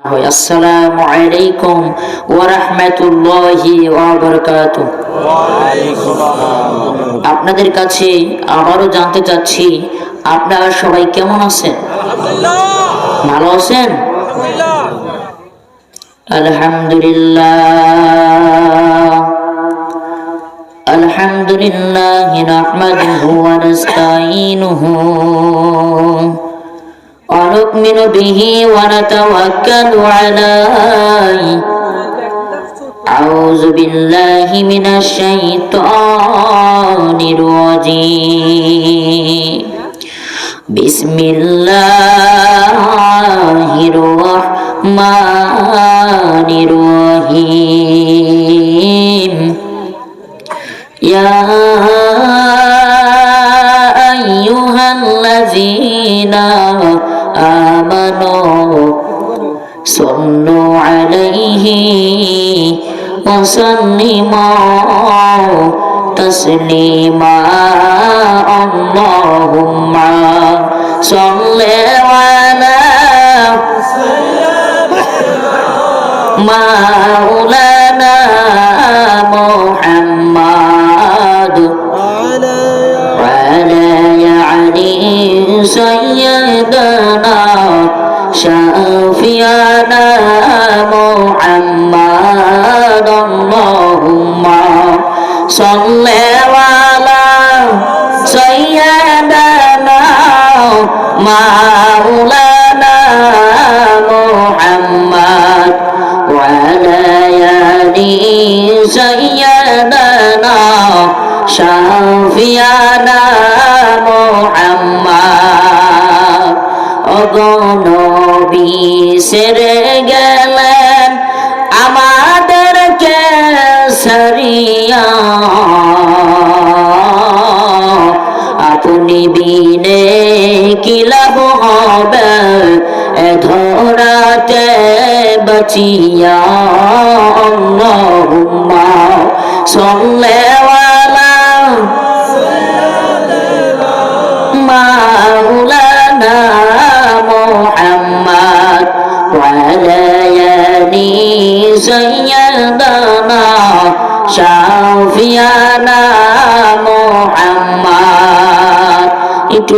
আসসালামু আলাইকুম ওয়া রাহমাতুল্লাহি ওয়া বারাকাতুহু আপনাদের কাছে আবারও জানতে চাচ্ছি আপনারা সবাই কেমন আছেন? ভালো আছেন? আলহামদুলিল্লাহ। আলহামদুলিল্লাহ। নাহমাদুহু ওয়া ونؤمن به ونتوكل عليه أعوذ بالله من الشيطان الرجيم بسم الله الرحمن الرحيم وسلموا تسليما اللهم صل على مولانا محمد وعلى يعني سيدنا شافينا مولانا محمد وعلى آله سيدنا شافينا محمد অগনবী সেরে গেলেন আমাদেরকে সারিয়া আপনি বিনে কি লাভ হবে এত রাতে বাঁচিয়া অন্যহুম্মা সল্লেওয়ালা মাওলানা Mohammad ওয়ালায়ানি সৈয়দানা Shah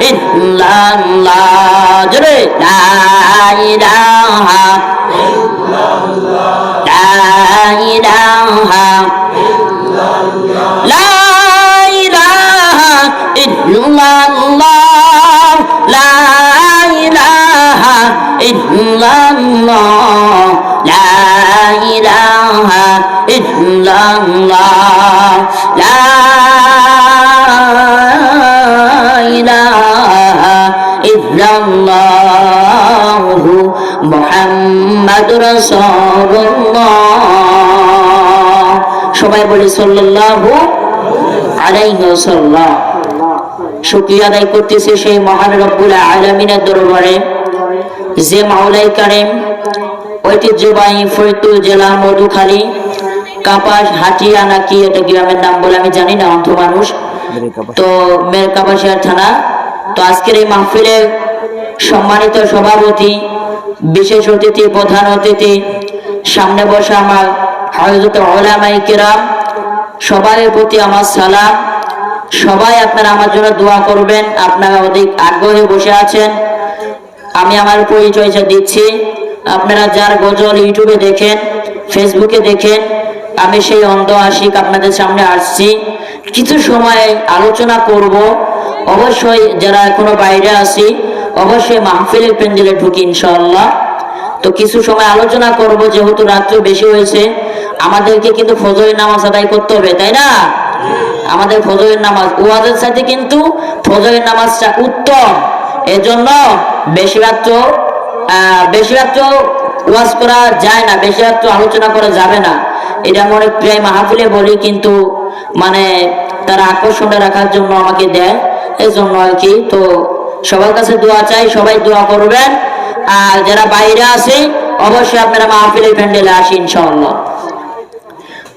illallah jadi la ilaha illallah la ilaha illallah la ilaha illallah la ilaha illallah la ilaha illallah Mohammad রসল্লাহ সবাই বলি সাল্লাল্লাহু আলাইহি ওয়াসাল্লাম। আদায় করতেছে সেই মহান রব্বুল আলামিনের দরবারে। যে মাওলাই কারেম, ঐতিহ্যবাহী ফরিদপুর জেলা মধুখালী কাপাস হাটিয়া নাকি এটা গ্রামের নাম বলে আমি জানি না অন্ধ মানুষ। তো কাপাসিয়ার থানা। তো আজকের এই মাহফিলের সম্মানিত সভাপতি বিশেষ অতিথি প্রধান অতিথি সামনে বসা আমার হজরত ওলামাই কেরাম সবার প্রতি আমার সালাম। সবাই আপনারা আমার জন্য দোয়া করবেন আপনারা অধিক আগ্রহে বসে আছেন। আমি আমার পরিচয়টা দিচ্ছি। আপনারা যার গজল ইউটিউবে দেখেন ফেসবুকে দেখেন আমি সেই অন্ধ আশিক আপনাদের সামনে আসছি। কিছু সময় আলোচনা করব। অবশ্যই যারা এখনও বাইরে আছি, অবশ্যই মাহফিলের প্যান্ডেলে ঢুকি ইনশাল্লাহ তো কিছু সময় আলোচনা করব, যেহেতু রাত্র বেশি হয়েছে, আমাদেরকে কিন্তু ফজরের নামাজ আদায় করতে হবে, তাই না? আমাদের ফজরের নামাজ, ওয়াজের সাথে কিন্তু ফজরের নামাজটা উত্তম। এজন্য বেশি রাত্র বেশি রাত্র ওয়াজ করা যায় না, বেশি রাত্র আলোচনা করা যাবে না। এটা মনে প্রায় মাহফিলে বলি, কিন্তু মানে তারা আকর্ষণে রাখার জন্য আমাকে দেয় এই জন্য আর কি। তো সবার কাছে দোয়া চাই, সবাই দোয়া করবেন। আর যারা বাইরে আছে, অবশ্যই আপনারা মাহফিলের প্যান্ডেলে আসি, ইনশাআল্লাহ।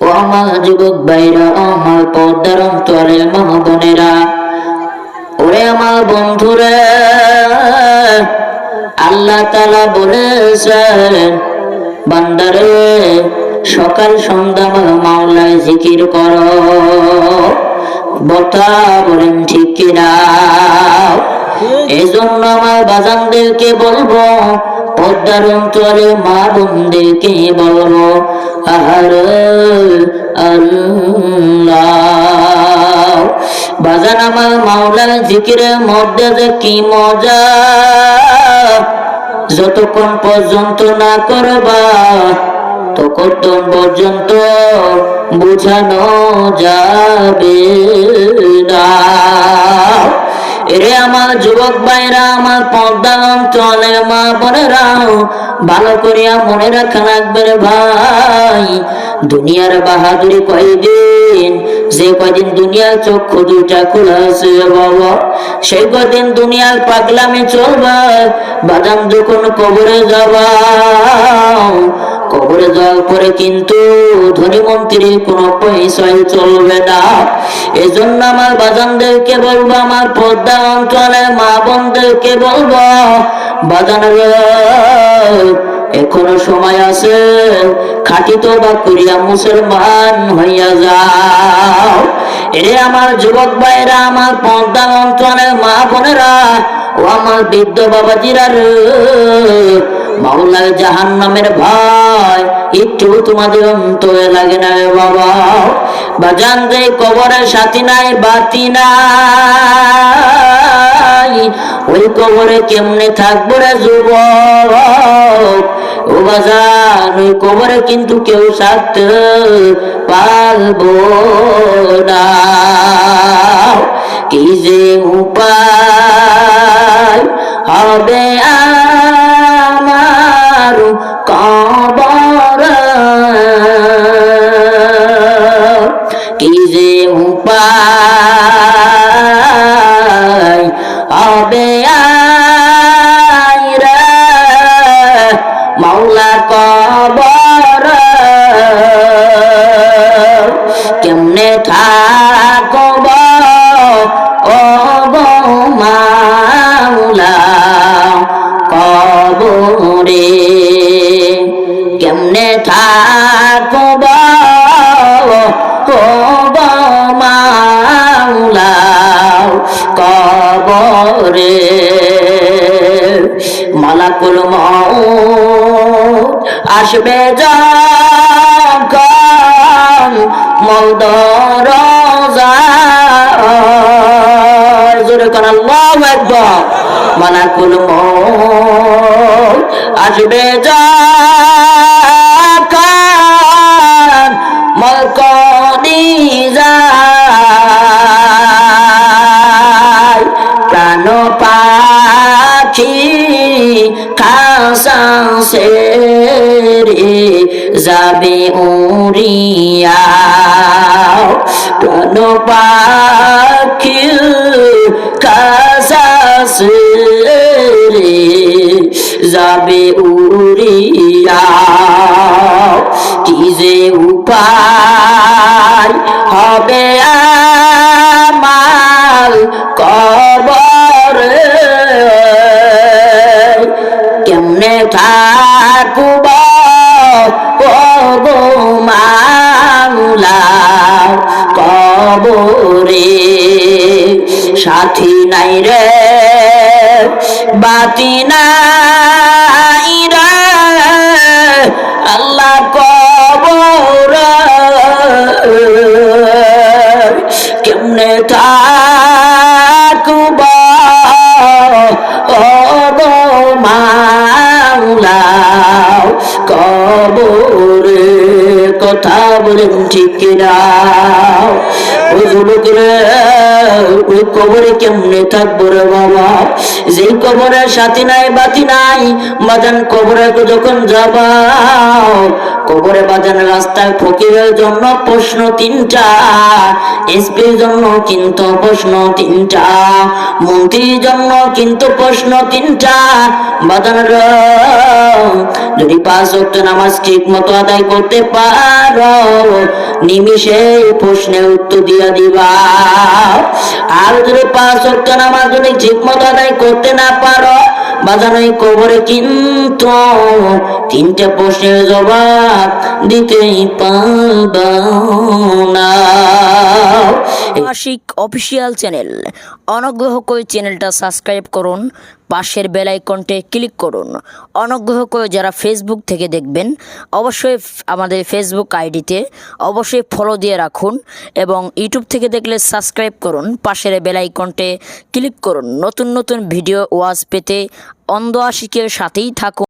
ও আমার যুবক বাইরা আমার পর্দার অন্তরে মা বোনেরা, ওরে আমার বন্ধুরা, আল্লাহ তালা বলেছেন, বান্দারে সকাল সন্ধ্যা মাওলায় জিকির কর। বতা বলেন, ঠিক কিনা এই জন্য আমার বাজানদেরকে বলব পদ্মার অন্তরে মা বোনদেরকে বলব, আর আল্লাহ। বাজান আমার মাওলার জিকিরের মধ্যে যে কি মজা, যতক্ষণ পর্যন্ত না করবা পর্যন্ত বুঝানো যাবে না। এরে আমার যুবক ভাইরা, আমার পর্দা অঞ্চলে মা ভালো করিয়া মনে রাখা লাগবে ভাই। দুনিয়ার বাহাদুরি কয়দিন? যে কয়দিন দুনিয়ার চক্ষু দুইটা খোলা বাবা। সেই কয়দিন দুনিয়ার পাগলামি চলবে, বাদাম যখন কবরে যাবা কবরে যাওয়ার পরে কিন্তু ধনী মন্ত্রীর কোনো পয়সাই চলবে না। এজন্য আমার বাজানদেরকে বলব, আমার পর্দা অঞ্চলে মা বোনদেরকে বলব, বাজান এখনও সময় আছে, খাটি তো বা করিয়া মুসলমান হইয়া যাও। এরে আমার যুবক ভাইরা আমার পর্দা অঞ্চলে মা বোনেরা, ও আমার বৃদ্ধ বাবাজিরা মাওলার জাহান নামের ভয় একটু তোমাদের অন্তরে লাগে না রে বাবা। বাজান যে কবরের সাথী নাই, বাতি নাই। ওই কবরে কেমনে থাকব রে যুবক? ও বাজান, ওই কবরে কিন্তু কেউ থাকতে পারব না। কি যে উপায় হবে আমার কবরে মালাকুল আসবে যখন মৌদর জোরে আকবার। মালাকুল আসবে যখন খাসাসে রে যাবে উড়িয়া। প্রাণ পাখি খাসাসে রে যাবে উড়িয়া। কি যে উপায় হবে আমার কবরে? কেমনে থাকব গো মাওলা কবরে। সাথী নাই রে বাতি নাই কথা বলেন ঠিক ওই ওই কবরে কেমনে থাকব রে বাবা? যেই কবরে সাথী নাই, বাতি নাই, মাদান কবরে যখন যাবা কবরে বাজান রাস্তায় ফকিরের জন্য প্রশ্ন তিনটা, এসপির জন্য কিন্তু প্রশ্ন তিনটা, মন্ত্রীর জন্য কিন্তু প্রশ্ন তিনটা। বাজান যদি পাঁচ ওয়াক্ত নামাজ ঠিক মতো আদায় করতে পারো, নিমিষে প্রশ্নের উত্তর দিয়া দিবা। আর যদি পাঁচ ওয়াক্ত নামাজ যদি ঠিক মতো আদায় করতে না পারো এই কবরে কিন্তু তিনটে প্রশ্নের জবাব দিতেই পারবা না। Ashik official channel. অনুগ্রহ করে চ্যানেলটা সাবস্ক্রাইব করুন, পাশের বেল আইকনটে ক্লিক করুন। অনুগ্রহ করে যারা ফেসবুক থেকে দেখবেন, অবশ্যই আমাদের ফেসবুক আইডিতে অবশ্যই ফলো দিয়ে রাখুন এবং ইউটিউব থেকে দেখলে সাবস্ক্রাইব করুন, পাশের বেল আইকনটে ক্লিক করুন। নতুন নতুন ভিডিও ওয়াজ পেতে অন্ধ আশিকের সাথেই থাকুন।